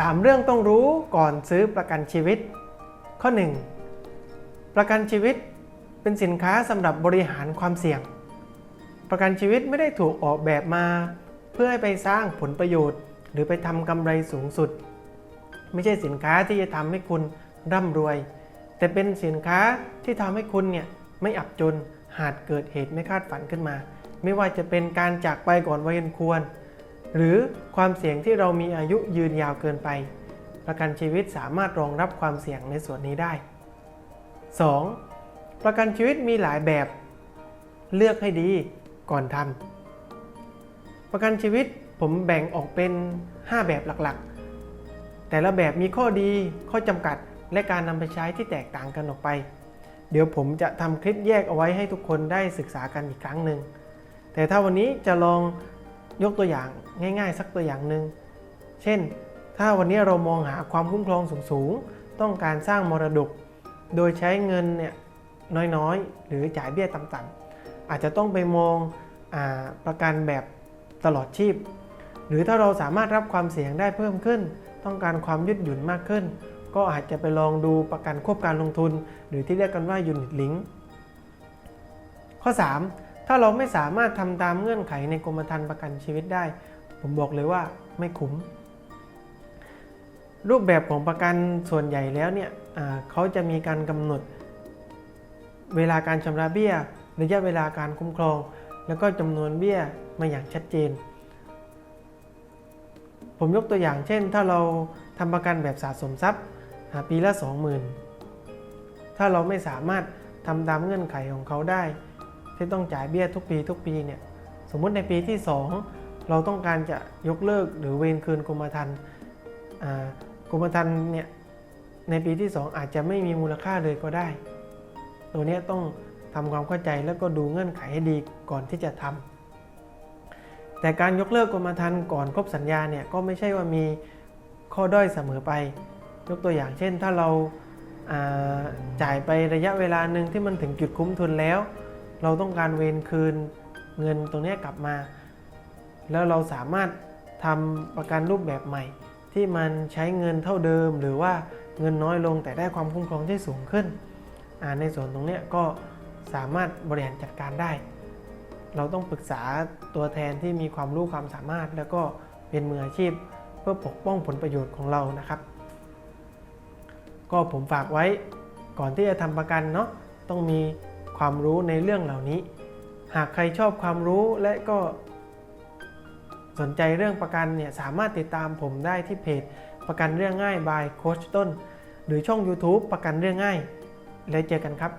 3 เรื่องต้องรู้ก่อนซื้อประกันชีวิต ข้อ 1 ประกันชีวิตเป็นสินค้าสำหรับบริหารความเสี่ยง ประกันชีวิตไม่ได้ถูกออกแบบมา เพื่อให้ไปสร้างผลประโยชน์ หรือไปทำกำไรสูงสุด ไม่ใช่สินค้าที่จะทำให้คุณร่ำรวย แต่เป็นสินค้าที่ทำให้คุณเนี่ยไม่อับจนหากเกิดเหตุไม่คาดฝันขึ้นมา ไม่ว่าจะเป็นการจากไปก่อนวัยอันควร หรือความเสี่ยงที่เรามีอายุยืนยาวเกินไป ประกันชีวิตสามารถรองรับความเสี่ยงในส่วนนี้ได้ 2. ประกันชีวิตมีหลายแบบ เลือกให้ดีก่อนทำประกันชีวิตผมแบ่งออกเป็น 5 แบบหลักๆ แต่ละแบบมีข้อดีข้อจำกัดและการนำไปใช้ที่แตกต่างกันออกไป เดี๋ยวผมจะทำคลิปแยกเอาไว้ให้ทุกคนได้ศึกษากันอีกครั้งหนึ่งแต่ถ้าวันนี้จะลอง ยกตัวอย่างง่ายๆ สักตัวอย่างหนึ่งเช่น ถ้าวันนี้เรามองหาความคุ้มครองสูงๆ ต้องการสร้างมรดก โดยใช้เงินเนี่ยน้อยๆ หรือจ่ายเบี้ยต่ำๆอาจจะต้องไปมองอประกันแบบตลอดชีพ หรือถ้าเราสามารถรับความเสี่ยงได้เพิ่มขึ้น ต้องการความยืดหยุ่นมากขึ้น ก็อาจจะไปลองดูประกันควบการลงทุน หรือที่เรียกกันว่า Unit Link ข้อ 3 ถ้าเราไม่สามารถทำตามเงื่อนไขในกรมธรรม์ประกันชีวิตได้ ผมบอกเลยว่าไม่คุ้ม รูปแบบของประกันส่วนใหญ่แล้วเนี่ยเขาจะมีการกำหนด เวลาการชำระเบี้ย ระยะเวลาการคุ้มครอง แล้วก็จำนวนเบี้ยมาอย่างชัดเจน ผมยกตัวอย่างเช่น ถ้าเราทำประกันแบบสะสมทรัพย์ปีละ 20,000 ถ้าเราไม่สามารถทำตามเงื่อนไขของเขาได้ ที่ต้องจ่ายเบี้ยทุกปีทุกปีเนี่ยสมมุติในปีที่ 2 เราต้องการจะยกเลิกหรือเวนคืนกรมธรรม์กรมธรรม์เนี่ยในปีที่ 2 อาจจะไม่มีมูลค่าเลยก็ได้ ตัวนี้ต้องทำความเข้าใจแล้วก็ดูเงื่อนไขให้ดีก่อนที่จะทำแต่การยกเลิกกรมธรรม์ก่อนครบสัญญาเนี่ยก็ไม่ใช่ว่ามีข้อด้อยเสมอไป ยกตัวอย่างเช่น ถ้าเราาจ่ายไประยะเวลาหนึ่งที่มันถึงจุดคุ้มทุนแล้ว เราต้องการเวนคืนเงินตรงนี้กลับมา แล้วเราสามารถทำประกันรูปแบบใหม่ ที่มันใช้เงินเท่าเดิม หรือว่าเงินน้อยลงแต่ได้ความคุ้มครองที่สูงขึ้น ในส่วนตรงนี้ก็สามารถบริหารจัดการได้ เราต้องปรึกษาตัวแทนที่มีความรู้ความสามารถ แล้วก็เป็นมืออาชีพเพื่อปกป้องผลประโยชน์ของเรานะครับ ก็ผมฝากไว้ก่อนที่จะทำประกันเนาะต้องมี ความรู้ในเรื่องเหล่านี้ หากใครชอบความรู้และก็สนใจเรื่องประกันเนี่ยสามารถติดตามผมได้ที่เพจประกันเรื่องง่าย by โคชต้น หรือช่อง YouTube ประกันเรื่องง่าย แล้วเจอกันครับ